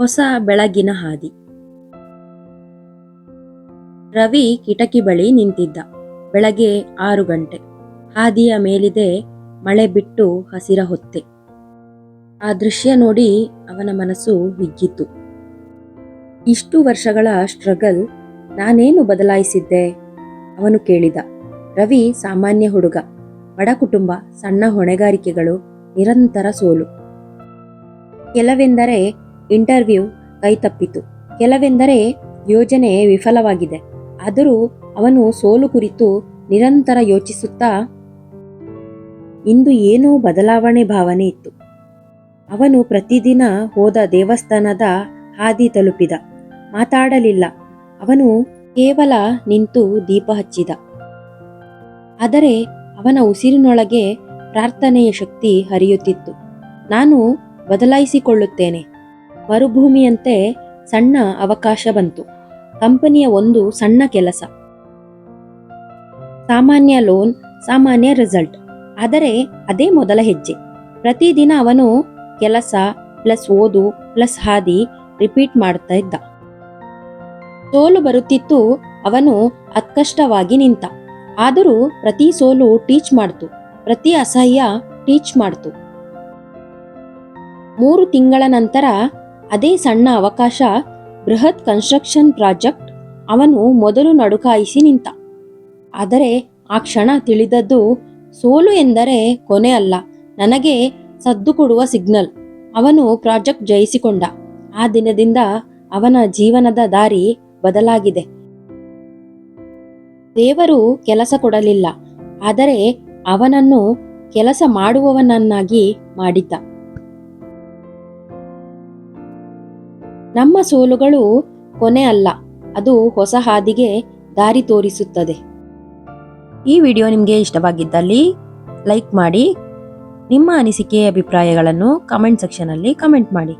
ಹೊಸ ಬೆಳಗಿನ ಹಾದಿ. ರವಿ ಕಿಟಕಿ ಬಳಿ ನಿಂತಿದ್ದ. ಬೆಳಗ್ಗೆ ಆರು ಗಂಟೆ. ಹಾದಿಯ ಮೇಲಿದೆ ಮಳೆ ಬಿಟ್ಟು ಹಸಿರ ಹೊತ್ತೆ. ಆ ದೃಶ್ಯ ನೋಡಿ ಅವನ ಮನಸ್ಸು ಹಿಗ್ಗಿತು ಇಷ್ಟು ವರ್ಷಗಳ ಸ್ಟ್ರಗಲ್ ನಾನೇನು ಬದಲಾಯಿಸಿದ್ದೆ? ಅವನು ಕೇಳಿದ. ರವಿ ಸಾಮಾನ್ಯ ಹುಡುಗ. ಬಡ ಕುಟುಂಬ, ಸಣ್ಣ ಹೊಣೆಗಾರಿಕೆಗಳು, ನಿರಂತರ ಸೋಲು. ಕೆಲವೆಂದರೆ ಇಂಟರ್ವ್ಯೂ ಕೈತಪ್ಪಿತು. ಕೆಲವೆಂದರೆ ಯೋಜನೆ ವಿಫಲವಾಗಿದೆ. ಆದರೂ ಅವನು ಸೋಲು ಕುರಿತು ನಿರಂತರ ಯೋಚಿಸುತ್ತಾ, ಇಂದು ಏನೋ ಬದಲಾವಣೆ ಭಾವನೆ ಇತ್ತು. ಅವನು ಪ್ರತಿದಿನ ಹೋದ ದೇವಸ್ಥಾನದ ಹಾದಿ ತಲುಪಿದ. ಮಾತಾಡಲಿಲ್ಲ. ಅವನು ಕೇವಲ ನಿಂತು ದೀಪ ಹಚ್ಚಿದ. ಆದರೆ ಅವನ ಉಸಿರಿನೊಳಗೆ ಪ್ರಾರ್ಥನೆಯ ಶಕ್ತಿ ಹರಿಯುತ್ತಿತ್ತು. ನಾನು ಬದಲಾಯಿಸಿಕೊಳ್ಳುತ್ತೇನೆ. ಮರುಭೂಮಿಯಂತೆ ಸಣ್ಣ ಅವಕಾಶ ಬಂತು. ಕಂಪನಿಯ ಒಂದು ಸಣ್ಣ ಕೆಲಸ. ಸಾಮಾನ್ಯ ಲೋನ್, ಸಾಮಾನ್ಯ ರಿಸಲ್ಟ್. ಆದರೆ ಅದೇ ಮೊದಲ ಹೆಜ್ಜೆ. ಪ್ರತಿದಿನ ಅವನು ಕೆಲಸ ಪ್ಲಸ್ ಓದು ಪ್ಲಸ್ ಹಾದಿ ರಿಪೀಟ್ ಮಾಡ್ತಾ ಇದ್ದ. ಸೋಲು ಬರುತ್ತಿತ್ತು, ಅವನು ಅತ್ಕಷ್ಟವಾಗಿ ನಿಂತ. ಆದರೂ ಪ್ರತಿ ಸೋಲು ಟೀಚ್ ಮಾಡ್ತು, ಪ್ರತಿ ಅಸಹ್ಯ ಟೀಚ್ ಮಾಡ್ತು. ಮೂರು ತಿಂಗಳ ನಂತರ ಅದೇ ಸಣ್ಣ ಅವಕಾಶ, ಬೃಹತ್ ಕನ್ಸ್ಟ್ರಕ್ಷನ್ ಪ್ರಾಜೆಕ್ಟ್ ಅವನು ಮೊದಲು ನಡುಕಾಯಿಸಿ ನಿಂತ. ಆದರೆ ಆ ಕ್ಷಣ ತಿಳಿದದ್ದು ಸೋಲು ಎಂದರೆ ಕೊನೆ ಅಲ್ಲ, ನನಗೆ ಸದ್ದು ಕೊಡುವ ಸಿಗ್ನಲ್ ಅವನು ಪ್ರಾಜೆಕ್ಟ್ ಜಯಿಸಿಕೊಂಡ. ಆ ದಿನದಿಂದ ಅವನ ಜೀವನದ ದಾರಿ ಬದಲಾಗಿದೆ. ದೇವರು ಕೆಲಸ ಕೊಡಲಿಲ್ಲ, ಆದರೆ ಅವನನ್ನು ಕೆಲಸ ಮಾಡುವವನನ್ನಾಗಿ ಮಾಡಿದ್ದ. ನಮ್ಮ ಸೋಲುಗಳು ಕೊನೆ ಅಲ್ಲ, ಅದು ಹೊಸ ಹಾದಿಗೆ ದಾರಿ ತೋರಿಸುತ್ತದೆ. ಈ ವಿಡಿಯೋ ನಿಮಗೆ ಇಷ್ಟವಾಗಿದ್ದಲ್ಲಿ ಲೈಕ್ ಮಾಡಿ, ನಿಮ್ಮ ಅನಿಸಿಕೆ, ಅಭಿಪ್ರಾಯಗಳನ್ನು ಕಮೆಂಟ್ ಸೆಕ್ಷನಲ್ಲಿ ಕಮೆಂಟ್ ಮಾಡಿ.